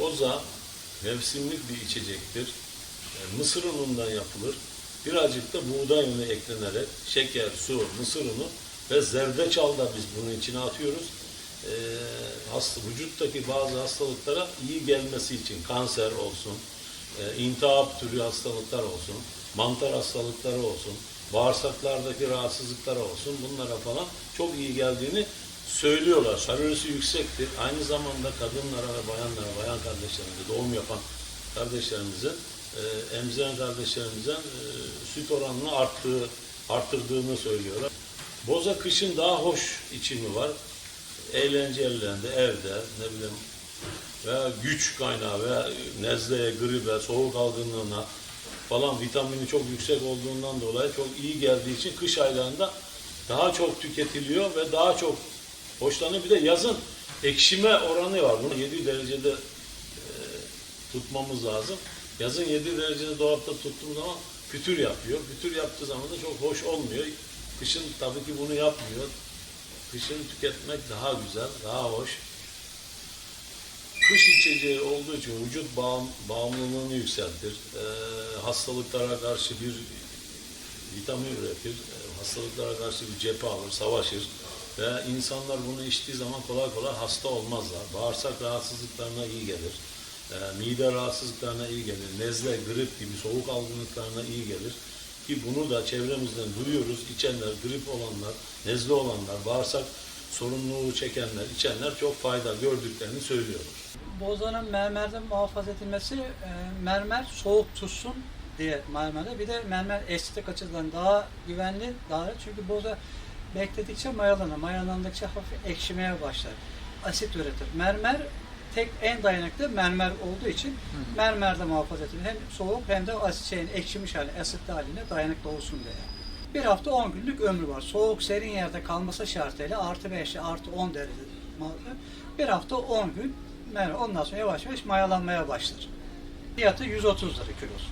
Boza mevsimlik bir içecektir. E, Mısır unundan yapılır. Birazcık da buğday unu eklenerek şeker, su, mısır unu ve zerdeçal da biz bunun içine atıyoruz. E, hasta, vücuttaki bazı hastalıklara iyi gelmesi için kanser olsun, e, intihap türü hastalıklar olsun, mantar hastalıkları olsun, bağırsaklardaki rahatsızlıklar olsun bunlara falan çok iyi geldiğini söylüyorlar. Kalorisi yüksektir. Aynı zamanda kadınlara ve bayanlara, bayan kardeşlerimize, doğum yapan kardeşlerimize, e, emziren kardeşlerimize e, süt oranını arttığı, arttırdığını söylüyorlar. Boza kışın daha hoş içimi var. Eğlence ellerinde, evde, ne bileyim veya güç kaynağı veya nezleye, gribe, soğuk algınlığına falan vitamini çok yüksek olduğundan dolayı çok iyi geldiği için kış aylarında daha çok tüketiliyor ve daha çok hoşlanıyor. Bir de yazın ekşime oranı var. Bunu 7 derecede tutmamız lazım. Yazın 7 derecede dolapta tuttuğumuz zaman pütür yapıyor. Pütür yaptığı zaman da çok hoş olmuyor. Kışın tabii ki bunu yapmıyor. Kışın tüketmek daha güzel, daha hoş. Kış içeceği olduğu için vücut bağım, bağımlılığını yükseltir. Ee, hastalıklara karşı bir vitamin üretir. Ee, hastalıklara karşı bir cephe alır, savaşır. Ve insanlar bunu içtiği zaman kolay kolay hasta olmazlar. Bağırsak rahatsızlıklarına iyi gelir. Ee, mide rahatsızlıklarına iyi gelir. Nezle, grip gibi soğuk algınlıklarına iyi gelir. Ki bunu da çevremizden duyuyoruz. İçenler, grip olanlar, nezle olanlar, bağırsak sorumluluğu çekenler, içenler çok fayda gördüklerini söylüyorlar. Bozanın mermerden muhafaza edilmesi, e, mermer soğuk tutsun diye mermerde. Bir de mermer estetik açıdan daha güvenli, daha çünkü boza bekledikçe mayalanır. Mayalandıkça hafif ekşimeye başlar. Asit üretir. Mermer tek en dayanıklı mermer olduğu için mermerde muhafaza edilir. Hem soğuk hem de şeyin ekşimiş hali, asitli haline dayanıklı olsun diye. Bir hafta 10 günlük ömrü var. Soğuk serin yerde kalması şartıyla artı 5 artı 10 derece. Bir hafta 10 gün mer- ondan sonra yavaş yavaş mayalanmaya başlar. Fiyatı 130 lira kilosu.